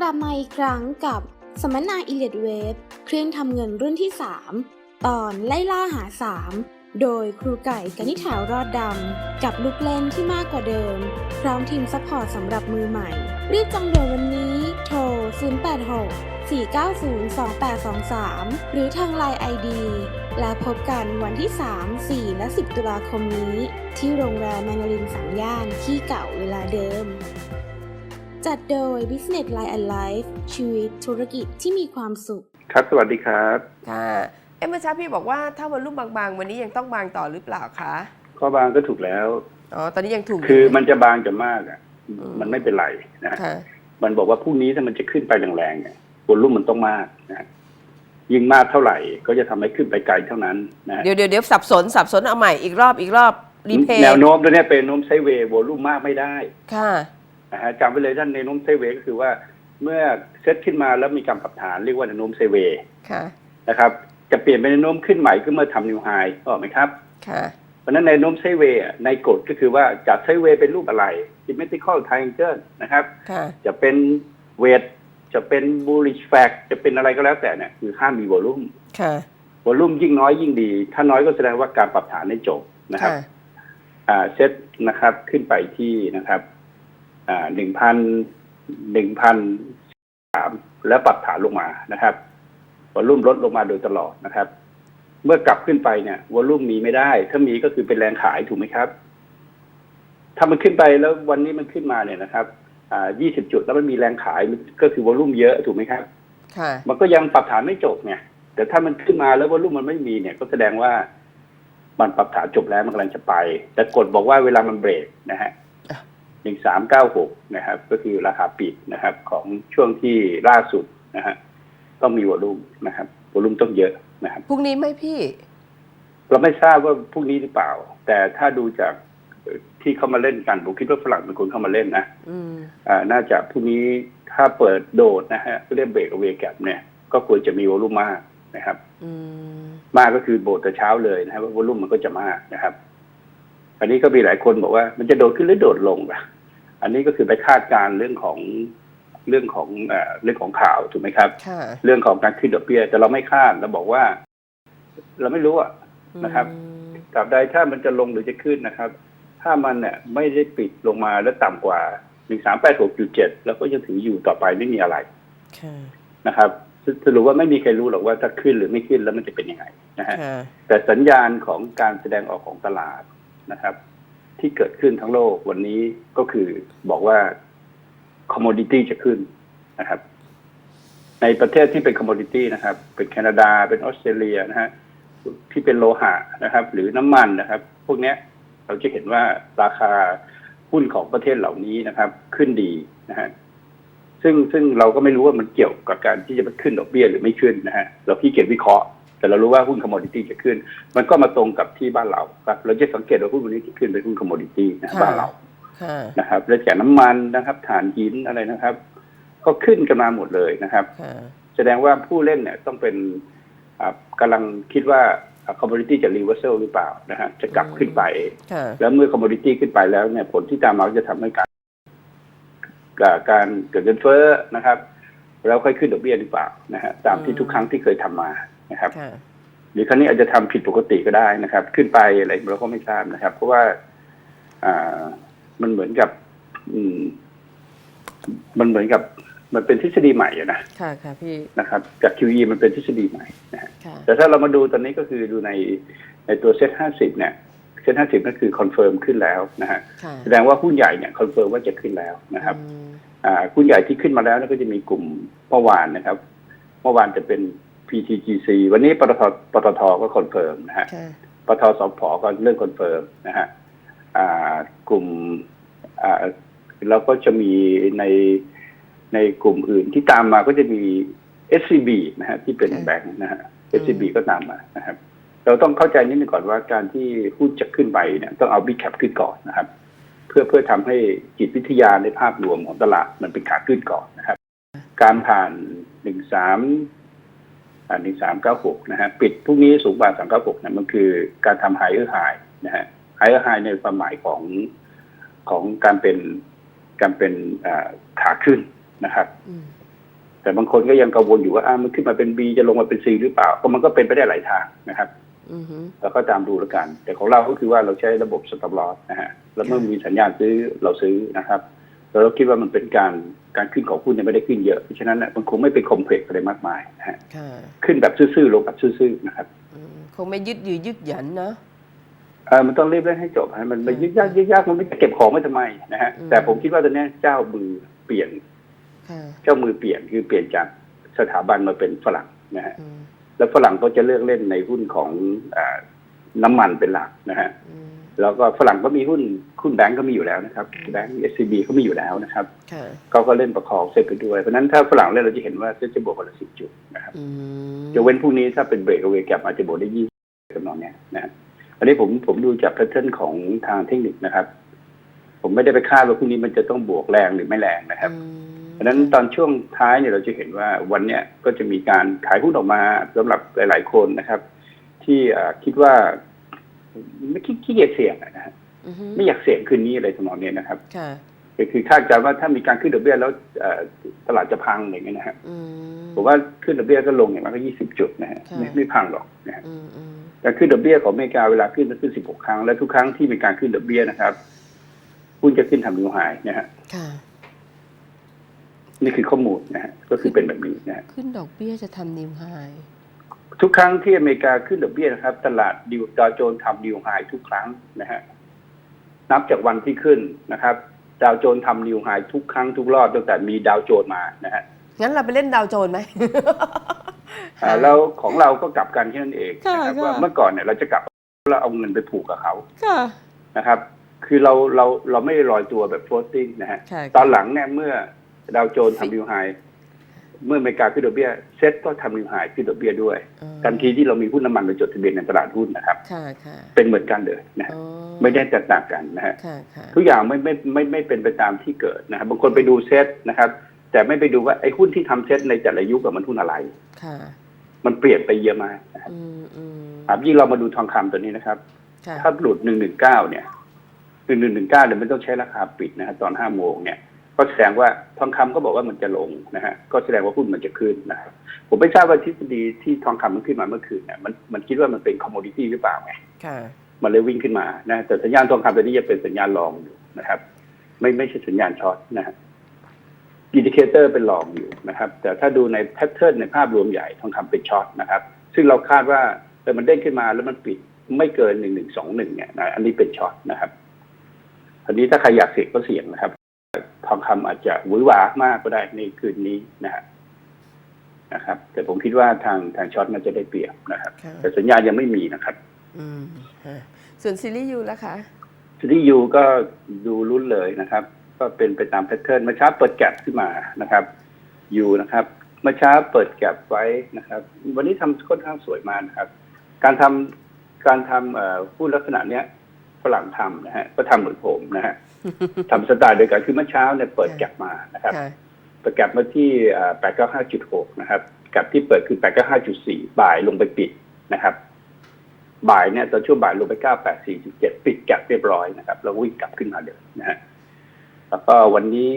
กลับมาอีกครั้งกับสัมมนา e l i t Wave เครื่องทำเงินรุ่นที่ 3 ตอนไล่ล่าหา 3 โดยครูไก่กนิษฐารอดดำ กับลูกเล่นที่มากกว่าเดิม พร้อมทีมซัพพอร์ตสำหรับมือใหม่ รีบจองด่วนวันนี้โทร 086 490 2823 หรือทางไลน์ ID แล้วพบกันวันที่ 3 4 และ 10 ตุลาคมนี้ ที่โรงแรมแมนารินสามย่านที่เก่าเวลาเดิม จัดโดย Business Line and Life ชีวิตธุรกิจที่มีความสุข ครับ สวัสดีครับค่ะเอ็มเมื่อเช้าพี่บอกว่าถ้าวันรุ่มบางๆ วันนี้ยังต้องบางต่อหรือเปล่าคะข้อบางก็ถูกแล้วอ๋อตอนนี้ยังถูกยู่คือมันจะบางจะมากอะอืมมันไม่เป็นไรนะค่ะมันบอกว่าพรุ่งนี้ถ้ามันจะขึ้นไปแรงๆเนี่ยวอลลุ่มมันต้องมากนะยิ่งมากเท่าไหร่ ก็จะทำให้ขึ้นไปไกลเท่านั้นนะเดี๋ยวเดี๋ยวเดี๋ยวสับสนสับสนเอาใหม่อีกรอบอีกรอบรีเพย์แนวโน้มตัวเนี้ยเป็นแนวโน้มไซด์เวย์วอลลุ่มมากไม่ได้ ค่ะ นะฮะจำไว้เลยท่านแนวโน้มไซด์เวย์ก็คือว่าเมื่อเซตขึ้นมาแล้วมีการปรับฐานเรียกว่าแนวโน้มไซด์เวย์ค่ะนะครับจะเปลี่ยนเป็นแนวโน้มขึ้นใหม่ก็เมื่อทำนิวไฮออกไหมครับค่ะเพราะฉะนั้นในโน้มไซด์เวย์อะในกฎก็คือว่าจากไซด์เวย์เป็นรูปอะไร symmetrical triangle นะครับค่ะจะเป็นเวทจะเป็น bullish fact จะเป็นอะไรก็แล้วแต่เนี่ยคือห้ามมีวอลลุ่มค่ะวอลลุ่มยิ่งน้อยยิ่งดี ถ้าน้อยก็แสดงว่าการปรับฐานได้จบนะครับค่ะอ่าเซตนะครับขึ้นไปที่นะครับ อ่าหนึ่งพันหนึ่งพันสามแล้วปรับฐานลงมานะครับวอลลุ่มลดลงมาโดยตลอดนะครับ เมื่อกลับขึ้นไปเนี่ยวอลลุ่มมีไม่ได้ ถ้ามีก็คือเป็นแรงขายถูกไหมครับ ถ้ามันขึ้นไปแล้ววันนี้มันขึ้นมาเนี่ยนะครับ อ่า20จุดแล้วมันมีแรงขายก็คือวอลลุ่มเยอะถูกไหมครับค่ะมันก็ยังปรับฐานไม่จบไงแต่ถ้ามันขึ้นมาแล้ววอลลุ่มมันไม่มีเนี่ย ก็แสดงว่ามันปรับฐานจบแล้วมันกำลังจะไป แต่กฎบอกว่าเวลามันเบรกนะฮะอะ หนึ่งสามเก้าหกนะครับ ก็คือราคาปิดนะครับ ของช่วงที่ล่าสุดนะฮะต้องมีวอลลุ่มนะครับวอลลุ่มต้องเยอะนะครับพรุ่งนี้ไหมพี่ เราไม่ทราบว่าพรุ่งนี้หรือเปล่า แต่ถ้าดูจากเอ่อที่เขามาเล่นกันผมคิดว่าฝรั่งเป็นคนเข้ามาเล่นนะอืมอ่าน่าจะพรุ่งนี้ถ้าเปิดโดดนะฮะเรียกเบรกเวกแกเนี่ย ก็ควรจะมีวอลุ่มมากนะครับอืมมากก็คือโบดแต่เช้าเลยนะครับว่าวอลุ่มมันก็จะมากนะครับ อันนี้ก็มีหลายคนบอกว่ามันจะโดดขึ้นหรือโดดลงล่ะ อันนี้ก็คือไปคาดการณ์เรื่องของเรื่องของเอ่อเรื่องของข่าวถูกไหมครับค่ะเรื่องของการขึ้นดอกเบี้ยแต่เราไม่คาดเราบอกว่า เราไม่รู้อะนะครับอืมตราบใดถ้ามันจะลงหรือจะขึ้นนะครับ ถ้ามันเนี่ยไม่ได้ปิดลงมาแล้วต่ำกว่าหนึ่งสามแปดหกจุดเจ็ดแล้วก็จะถืออยู่ต่อไปไม่มีอะไรค่ะนะครับสสรุปว่าไม่มีใครรู้หรอกว่าถ้าขึ้นหรือไม่ขึ้นแล้วมันจะเป็นยังไงนะฮะค่ะแต่สัญญาณของการแสดงออกของตลาด นะครับ ที่เกิดขึ้นทั้งโลกวันนี้ก็คือบอกว่าคอมม o ดิตี้จะขึ้นนะครับ ในประเทศที่เป็นคอมม o ดิตี้นะครับ เป็นแคนาดาเป็นออสเตรเลียนะฮะที่เป็นโลหะนะครับ หรือน้ำมันนะครับ พวกเนี้ยเราจะเห็นว่าราคาหุ้นของประเทศเหล่านี้นะครับ ขึ้นดีนะฮะซึ่งซึ่งเราก็ไม่รู้ว่ามันเกี่ยวกับการที่จะขึ้นดอกเบี้ยหรือไม่ขึ้นนะฮะเราขี้เกียจวิเคราะห์ แต่เรารู้ว่าหุ้นคอมม o ดิตี้จะขึ้น มันก็มาตรงกับที่บ้านเราครับเราจะสังเกตว่าหุ้นวันนี้จะขึ้นเป็นหุ้นคอมม o ดิตี้นะค่ะบ้านเราค่ะนะครับแล้วจากน้ำมันนะครับถ่านหินอะไรนะครับ ก็ขึ้นกันมาหมดเลยนะครับค่ะแสดงว่าผู้เล่นเนี่ยต้องเป็นอ่ากำลังคิดว่าคอมม o ดิตี้จะรีเวอร์เซลหรือเปล่านะฮะจะกลับขึ้นไปค่ะแล้วเมื่อคอมม o ดิตี้ขึ้นไปแล้วเนี่ยผลที่ตามมาก็จะทำให้การอ่าการเกิดเงินเฟ้อนะครับ แล้วค่อยขึ้นดอกเบี้ยหรือเปล่านะฮะตามที่ทุกครั้งที่เคยทำมา นะครับค่ะหรือครั้งนี้อาจจะทำผิดปกติก็ได้นะครับ ขึ้นไปอะไรเราก็ไม่ทราบนะครับ เพราะว่าอ่ามันเหมือนกับ อืม มันเหมือนกับมันเป็นทฤษฎีใหม่อะนะค่ะค่ะพี่นะครับ จาก QE มันเป็นทฤษฎีใหม่นะฮะค่ะแต่ถ้าเรามาดูตอนนี้ก็คือดูในในตัวเซ็ตห้าสิบเนี่ยเซ็ตห้าสิบนั่นคือคอนเฟิร์มขึ้นแล้วนะฮะค่ะแสดงว่าหุ้นใหญ่เนี่ยคอนเฟิร์มว่าจะขึ้นแล้วนะครับอืมอ่าหุ้นใหญ่ที่ขึ้นมาแล้วเนี่ยก็จะมีกลุ่มเมื่อวานนะครับ เมื่อวานจะเป็น PTGC วันนี้ปตทปตทก็คอนเฟิร์มนะฮะค่ะปตทสพก็เรื่องคอนเฟิร์มนะฮะอ่ากลุ่มอ่าแล้วก็จะมีในในกลุ่มอื่นที่ตามมาก็จะมี SCB นะฮะที่เป็นค่ะแบงค์นะฮะ SCB ก็ตามมานะครับ เราต้องเข้าใจนิดนึงก่อนว่าการที่หุ้นจะขึ้นไปเนี่ยต้องเอาบิ๊กแคปขึ้นก่อนนะครับ เพื่อเพื่อทำให้จิตวิทยาในภาพรวมของตลาดมันเป็นขาขึ้นก่อนนะครับ การผ่านหนึ่งสาม หนึ่งสามเก้าหกนะฮะปิดพรุ่งนี้สูงกว่าสามเก้าหกเนี่ยมันคือการทำไฮเออร์ไฮนะฮะไฮเออร์ไฮในความหมายของของการเป็นการเป็นอ่าขาขึ้นนะครับอืมแต่บางคนก็ยังกังวลอยู่ว่าอ่ามันขึ้นมาเป็น B จะลงมาเป็น C หรือเปล่า ก็มันก็เป็นไปได้หลายทางนะครับอือฮึแล้วก็ตามดูแล้วกัน แต่ของเราก็คือว่าเราใช้ระบบ stop loss นะฮะแล้วเมื่อมีสัญญาณซื้อเราซื้อนะครับ แล้วเราคิดว่ามันเป็นการ การขึ้นของหุ้นยังไม่ได้ขึ้นเยอะ เพราะฉะนั้นน่ะมันคงไม่เป็นคอมเพล็กซ์อะไรมากมายนะฮะค่ะขึ้นแบบซื่อๆลงแบบซื่อๆนะครับอืมคงไม่ยึดยือยึดหยันเนาะเออมันต้องรีบเล่นให้จบฮะมันมันยึกยากยึกยากมันไม่เก็บของไว้ทำไมนะฮะอืมแต่ผมคิดว่าตอนเนี้ยเจ้ามือเปลี่ยนค่ะเจ้ามือเปลี่ยนคือเปลี่ยนจากสถาบันมาเป็นฝรั่งนะฮะอืมแล้วฝรั่งก็จะเลือกเล่นในหุ้นของอาน้ำมันเป็นหลักนะฮะอืม แล้วก็ฝรั่งก็มีหุ้นหุ้นแบงก์ก็มีอยู่แล้วนะครับแบงก์เอสซีบีเขามีอยู่แล้วนะครับค่ะเขาก็เล่นประคองเซ็ตไปด้วยเพราะฉะนั้นถ้าฝรั่งเล่นเราจะเห็นว่าเซ็ตจะบวกวันละสิบจุดนะครับอืมจะเว้นพรุ่งนี้ถ้าเป็นเบรกเอาไว้แกลับ อาจจะบวกได้ยี่สิบจำนองเนี้ยนะฮะอันนี้ผมผมดูจากแพทเทิร์นของทางเทคนิคนะครับ ผมไม่ได้ไปคาดว่าพรุ่งนี้มันจะต้องบวกแรงหรือไม่แรงนะครับอืมเพราะฉะนั้นตอนช่วงท้ายเนี่ยเราจะเห็นว่าวันเนี้ยก็จะมีการขายหุ้นออกมาสำหรับหลาย ๆ คนนะครับ ที่อ่าคิดว่า ไม่ขี้ขี้เกียจเสี่ยงอะนะฮะอือฮึไม่อยากเสี่ยงคืนนี้อะไรทำนองเนี้ยนะครับค่ะก็คือคาดการณ์ว่าถ้ามีการขึ้นดอกเบี้ยแล้วเอ่อตลาดจะพังอย่างเงี้ยนะฮะอืมผมว่าขึ้นดอกเบี้ยก็ลงอย่างมากก็ยี่สิบจุดนะฮะค่ะไม่ไม่พังหรอกนะฮะอืมอืมการขึ้นดอกเบี้ยของอเมริกาเวลาขึ้นจะขึ้นสิบหกครั้งและทุกครั้งที่มีการขึ้นดอกเบี้ยนะครับหุ้นจะขึ้นทำนิวไฮนะฮะค่ะนี่คือข้อมูลนะฮะก็คือเป็นแบบนี้นะฮะขึ้นดอกเบี้ยจะทำนิวไฮ ทุกครั้งที่อเมริกาขึ้นดอกเบี้ยนะครับ ตลาดดิวดาวโจนส์ทำนิวไฮทุกครั้งนะฮะนับจากวันที่ขึ้นนะครับ ดาวโจนส์ทำนิวไฮทุกครั้งทุกรอบตั้งแต่มีดาวโจนส์มานะฮะงั้นเราไปเล่นดาวโจนส์ไหมอ่าแล้วของเราก็กลับกันแค่นั้นเองค่ะนะครับค่ะว่าเมื่อก่อนเนี่ยเราจะกลับเราเอาเงินไปผูกกับเขาค่ะนะครับ คือเราเราเราไม่ได้ลอยตัวแบบ floating นะฮะค่ะตอนหลังเนี่ยเมื่อดาวโจนส์ทำนิวไฮ เมื่ออเมริกาขึ้นดอกเบี้ยเซ็ตก็ทำนิวไฮขึ้นดอกเบี้ยด้วยอ๋อทันทีที่เรามีหุ้นน้ำมันไปจดทะเบียนในตลาดหุ้นนะครับค่ะค่ะเป็นเหมือนกันเลยนะฮะอ๋อไม่ได้แตกต่างกันนะฮะค่ะค่ะทุกอย่างไม่ไม่ไม่ไม่เป็นไปตามที่เกิดนะครับบางคนไปดูเซตนะครับ แต่ไม่ไปดูว่าไอ้หุ้นที่ทำเซตในแต่ละยุคกับมันหุ้นอะไรค่ะมันเปลี่ยนไปเยอะมากนะครับอืมอืมครับยิ่งเรามาดูทองคำตัวนี้นะครับค่ะถ้าหลุดหนึ่งหนึ่งเก้าเนี่ยหนึ่งหนึ่งหนึ่งเก้าเนี่ยไม่ต้องใช้ราคาปิดนะฮะตอนห้าโมงเนี่ย ก็แสดงว่าทองคำก็บอกว่ามันจะลงนะฮะก็แสดงว่าหุ้นมันจะขึ้นนะครับผมไม่ทราบว่าทฤษฎีที่ทองคำมันขึ้นมาเมื่อคืนเนี่ยมันมันคิดว่ามันเป็นคอมม o ดิตี้หรือเปล่าไงค่ะมันเลยวิ่งขึ้นมานะแต่สัญญาณทองคำตัวนี้จะเป็นสัญญาณรองอยู่นะครับ ไม่ไม่ใช่สัญญาณช็อตนะฮะอินดิเคเตอร์เป็นรองอยู่นะครับ แต่ถ้าดูในแพทเทิร์นในภาพรวมใหญ่ทองคำเป็นช็อตนะครับ ซึ่งเราคาดว่าแต่มันเด้งขึ้นมาแล้วมันปิดไม่เกินหนึ่งหนึ่งสองหนึ่งเนี่ยนะอันนี้เป็นช็อตนะครับอันนี้ถ้าใครอยากเสี่ยงก็เสี่ยงนะครับ ทองคำอาจจะหวือหวามากก็ได้ในคืนนี้นะฮะนะครับ แต่ผมคิดว่าทางทางช็อตมันจะได้เปรียบนะครับค่ะแต่สัญญาณยังไม่มีนะครับ อืมฮะส่วนซีรีส์ยูแล้วคะที่ยูก็ดูรุ่นเลยนะครับ ก็เป็นไปตามแพทเทิร์นเมื่อเช้าเปิดแก็บขึ้นมานะครับยูนะครับเมื่อเช้าเปิดแก็บไว้นะครับ วันนี้ทำค่อนข้างสวยมากนะครับ การทำการทำเอ่อหุ้นลักษณะเนี้ย ฝรั่งทำนะฮะก็ทำเหมือนผมนะฮะทำสไตล์เดียวกันคือเมื่อเช้าเนี่ยเปิดแก็บมานะครับค่ะเปิดแก็บมาที่แปดเก้าห้าจุดหกนะครับแกับที่เปิดคือแปดเก้าห้าจุดสี่บ่ายลงไปปิดนะครับ บ่ายเนี่ยตอนช่วงบ่ายลงไปเก้าแปดสี่จุดเจ็ดปิดแก็บเรียบร้อยนะครับแล้ววิ่งกลับขึ้นมาเดิมนะฮะแล้วก็วันนี้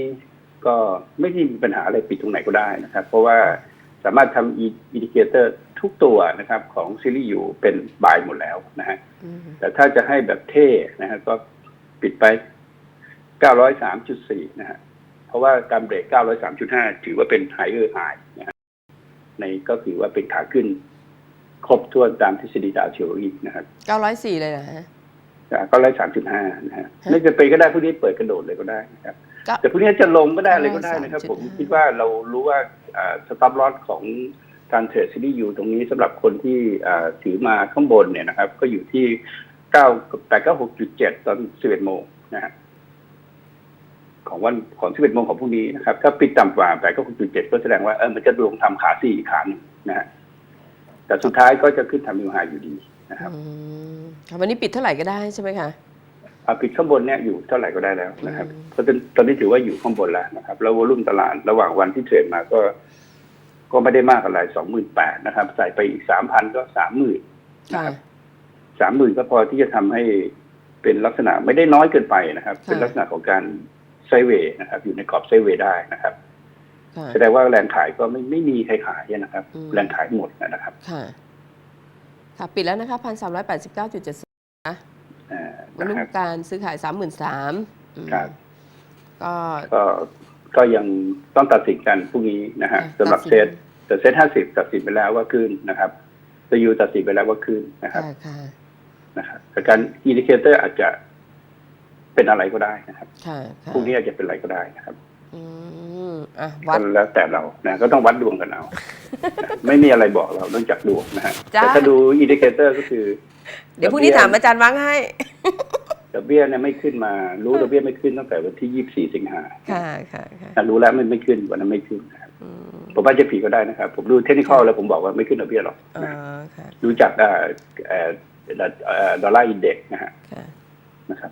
ก็ไม่ได้มีปัญหาอะไรปิดตรงไหนก็ได้นะครับ เพราะว่าสามารถทำอินดิเคเตอร์ ทุกตัวนะครับของซีรีส์อยู่เป็นบายหมดแล้วนะฮะอืมแต่ถ้าจะให้แบบเท่นะฮะก็ปิดไป 903.4 นะฮะเพราะว่าการเบรก 903.5 ถือว่าเป็นไฮเออร์ไฮนะฮะในก็คือว่าเป็นขาขึ้น ครบถ้วนตามทฤษฎีดาวเทอรีนะครับเก้าร้อยสี่เลยนะฮะก็ร้อยสามจุดห้านะฮะไม่จะเป็นก็ได้พวกนี้เปิดกระโดดเลยก็ได้นะครับก็แต่พวกนี้จะลงก็ได้อะไรก็ได้นะครับ103.5ผมคิดว่าเรารู้ว่าสต็อปลอสของ การเทรดซีรีส์ยูตรงนี้สำหรับคนที่อ่าถือมาข้างบนเนี่ยนะครับ ก็อยู่ที่เก้าแปดเก้าหกจุดเจ็ดตอนสิบเอ็ดโมงนะฮะของวันของสิบเอ็ดโมงของพรุ่งนี้นะครับ ถ้าปิดต่ำกว่าแปดเก้าหกจุดเจ็ดก็แสดงว่าเออมันจะลงทำขาสี่อีกขาหนึ่งนะฮะแต่สุดท้ายก็จะขึ้นทำนิวไฮอยู่ดีนะครับอืมค่ะวันนี้ปิดเท่าไหร่ก็ได้ใช่ไหมคะอ่าปิดข้างบนเนี่ยอยู่เท่าไหร่ก็ได้แล้วนะครับอืมเพราะฉะนั้นตอนนี้ถือว่าอยู่ข้างบนแล้วนะครับ แล้ววอลุ่มตลาดระหว่างวันที่เทรดมาก็ ก็ไม่ได้มากอะไรสองหมื่นแปดนะครับ ใส่ไปอีกสามพันก็สามหมื่นค่ะสามหมื่นก็พอที่จะทำให้เป็นลักษณะไม่ได้น้อยเกินไปนะครับค่ะเป็นลักษณะของการไซด์เวย์นะครับ อยู่ในกรอบไซด์เวย์ได้นะครับค่ะแสดงว่าแรงขายก็ไม่ไม่มีใครขายนะครับอืมแรงขายหมดนะครับค่ะค่ะปิดแล้วนะคะพันสามร้อยแปดสิบเก้าจุดเจ็ดสิบนะอ่าวอนะลุ่คมรับการซื้อขายสามหมื่นสามครับก็ก็ก็ยังต้องตัดสินกันพรุ่งนี้นะฮะค่ะสำหรับตัดเซสินต แต่เซตห้าสิบตัดสินไปแล้วว่าขึ้นนะครับตัวยูตัดสินไปแล้วว่าขึ้นนะครับค่ะค่ะนะครับแต่การอินดิเคเตอร์อาจจะเป็นอะไรก็ได้นะครับค่ะค่ะพรุ่งนี้อาจจะเป็นอะไรก็ได้นะครับอืมอะวัดก็แล้วแต่เรานะก็ต้องวัดดวงกันเอาไม่มีอะไรบอกเรานอกจากดวงนะฮะจ้าแต่ถ้าดูอินดิเคเตอร์ก็คือ เดี๋ยวพรุ่งนี้ถามอาจารย์วังให้ดอกเบี้ยเนี่ยไม่ขึ้นมา รู้ดอกเบี้ยไม่ขึ้นตั้งแต่วันที่ยี่สิบสี่สิงหาค่ะค่ะค่ะนะรู้แล้วมันไม่ขึ้นวันนั้นไม่ขึ้นนะครับอืม ผมว่าจะผิดก็ได้นะครับ ผมดูเทคนิคอลแล้วผมบอกว่าไม่ขึ้นดอกเบี้ยหรอกอ๋อนะค่ะดูจากเอ่อเอ่อเอ่อดอลลาร์อินเด็กซ์นะฮะค่ะนะครับ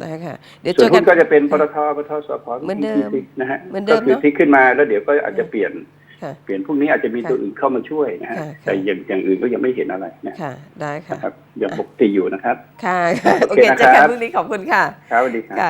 ได้ค่ะเดี๋ยวส่เจวนอกัหุ้นนก็จะเป็นปตทปตทสพเหมือนเดิมที่นะฮะเหมือนเดิก็มคือเนอะที่ขึ้นมาแล้วเดี๋ยวก็อาจจะเปลี่ยนค่ะเปลี่ยนพรุ่งนี้อาจจะมีค่ะตัวอื่นเข้ามาช่วยนะฮะค่ะแต่อย่างอย่างอื่นก็ยังไม่เห็นอะไรนะค่ะ ได้ค่ะนะครับยังปกติอยู่นะครับ ค่ะโอโอเคเคนะครับเจอกันพรุ่งนี้ขอบคุณค่ะครับสวัสดีครับค่ะ